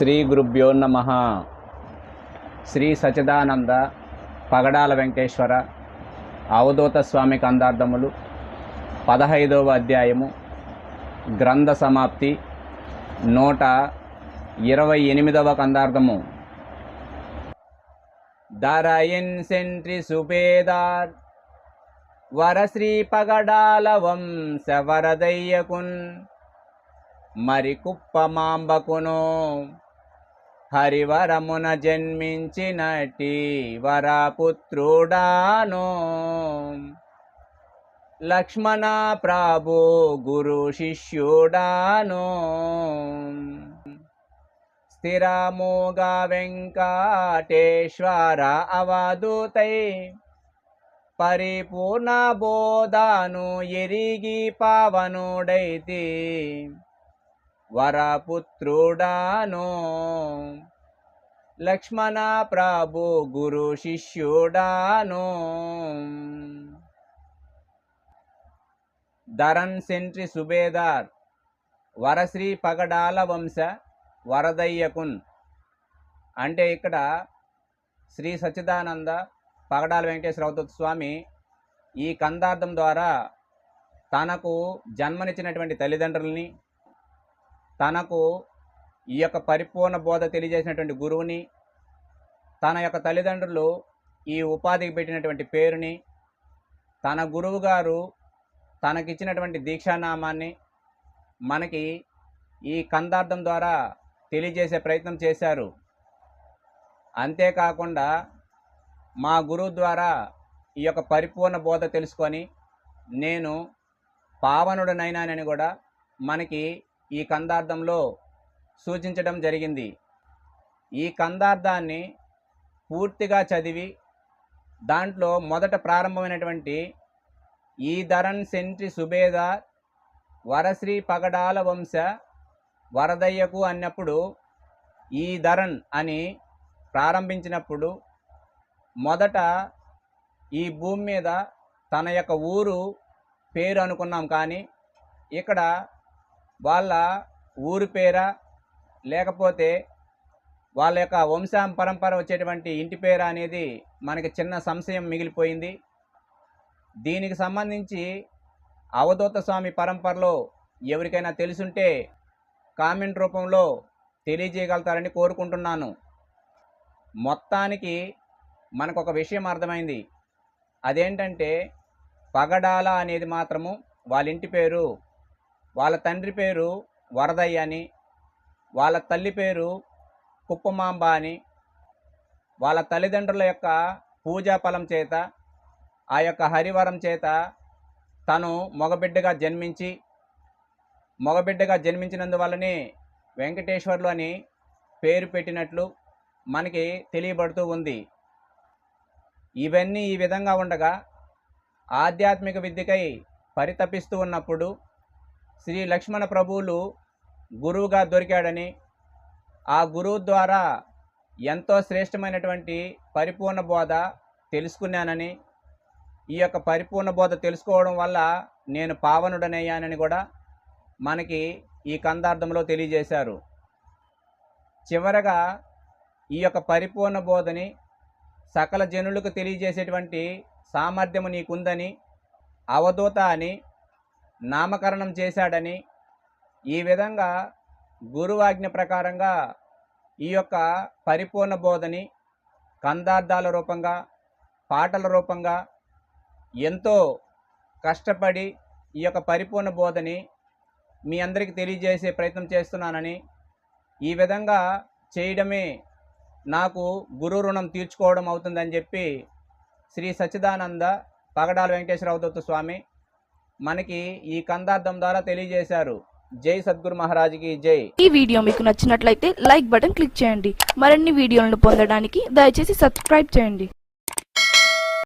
శ్రీ గురుభ్యో నమ. శ్రీ సచిదానంద పగడాల వెంకటేశ్వర అవధూత స్వామి కందార్థములు పదహైదవ అధ్యాయము గ్రంథ సమాప్తి నూట ఇరవై ఎనిమిదవ కందార్థము. దరయిన్ సెంట్రి సుబేదార్ వరశ్రీ పగడాల వంశవరదయ్యకున్ మరి కుప్పమాంబకును హరివరమున జన్మించినటి వరపుత్రుడాను. లక్ష్మణ ప్రాభు గురు శిష్యుడాను. స్థిరముగా వెంకటేశ్వర అవధూతై పరిపూర్ణ బోధను ఎరిగి పావనుడైతే. వరపుత్రుడాను. లక్ష్మణ ప్రభు గురు శిష్యుడాను. ధరన్ సెంట్రి సుబేదార్ వరశ్రీ పగడాల వంశ వరదయ్యకున్. అంటే ఇక్కడ శ్రీ సచ్చిదానంద పగడాల వెంకటేశ్వర స్వామి ఈ కందార్థం ద్వారా తనకు జన్మనిచ్చినటువంటి తల్లిదండ్రుల్ని తనకు ఈ యొక్క పరిపూర్ణ బోధ తెలియజేసినటువంటి గురువుని తన యొక్క తల్లిదండ్రులు ఈ ఉపాధికి పెట్టినటువంటి పేరుని తన గురువు గారు తనకిచ్చినటువంటి దీక్షానామాన్ని మనకి ఈ కందార్థం ద్వారా తెలియజేసే ప్రయత్నం చేశారు. అంతేకాకుండా మా గురువు ద్వారా ఈ యొక్క పరిపూర్ణ బోధ తెలుసుకొని నేను పావనుడనైనానని కూడా మనకి ఈ కందార్థంలో సూచించడం జరిగింది. ఈ కందార్థాన్ని పూర్తిగా చదివి దాంట్లో మొదట ప్రారంభమైనటువంటి ఈ ధరన్ సెంట్రి సుబేదార్ వరశ్రీ పగడాల వంశ వరదయ్యకు అన్నప్పుడు ఈ ధరన్ అని ప్రారంభించినప్పుడు మొదట ఈ భూమి మీద తన యొక్క ఊరు పేరు అనుకున్నాం కానీ ఇక్కడ వాళ్ళ ఊరి పేరా లేకపోతే వాళ్ళ యొక్క వంశం పరంపర వచ్చేటువంటి ఇంటి పేర అనేది మనకి చిన్న సంశయం మిగిలిపోయింది. దీనికి సంబంధించి అవధూత స్వామి పరంపరలో ఎవరికైనా తెలుసుంటే కామెంట్ రూపంలో తెలియజేయగలుగుతారని కోరుకుంటున్నాను. మొత్తానికి మనకు ఒక విషయం అర్థమైంది. అదేంటంటే పగడాల అనేది మాత్రము వాళ్ళ ఇంటి పేరు వాళ్ళ తండ్రి పేరు వరదయ్య అని వాళ్ళ తల్లి పేరు కుప్పమాంబ అని వాళ్ళ తల్లిదండ్రుల యొక్క పూజా ఫలం చేత ఆ యొక్క హరివరం చేత తను మగబిడ్డగా జన్మించి మగబిడ్డగా జన్మించినందువల్లనే వెంకటేశ్వర్లు అని పేరు పెట్టినట్లు మనకి తెలియబడుతూ ఉంది. ఇవన్నీ ఈ విధంగా ఉండగా ఆధ్యాత్మిక విద్యకై పరితపిస్తూ ఉన్నప్పుడు శ్రీ లక్ష్మణ ప్రభువులు గురువుగా దొరికాడని ఆ గురువు ద్వారా ఎంతో శ్రేష్టమైనటువంటి పరిపూర్ణ బోధ తెలుసుకున్నానని ఈ యొక్క పరిపూర్ణ బోధ తెలుసుకోవడం వల్ల నేను పావనుడనయ్యానని కూడా మనకి ఈ కందార్థంలో తెలియజేశారు. చివరగా ఈ యొక్క పరిపూర్ణ బోధని సకల జనులకు తెలియజేసేటువంటి సామర్థ్యము నీకుందని అవధూత అని నామకరణం చేశాడని ఈ విధంగా గురువాజ్ఞ ప్రకారంగా ఈ యొక్క పరిపూర్ణ బోధని కందార్థాల రూపంగా పాటల రూపంగా ఎంతో కష్టపడి ఈ యొక్క పరిపూర్ణ బోధని మీ అందరికీ తెలియజేసే ప్రయత్నం చేస్తున్నానని ఈ విధంగా చేయడమే నాకు గురు రుణం తీర్చుకోవడం అవుతుందని చెప్పి శ్రీ సచ్చిదానంద పగడాల వెంకటేశ్వర అవధూత స్వామి మనకి ఈ కందార్థం ద్వారా తెలియజేశారు. జై సద్గురు మహారాజ్కి జై. ఈ వీడియో మీకు నచ్చినట్లయితే లైక్ బటన్ క్లిక్ చేయండి. మరిన్ని వీడియోలను పొందడానికి దయచేసి సబ్స్క్రైబ్ చేయండి.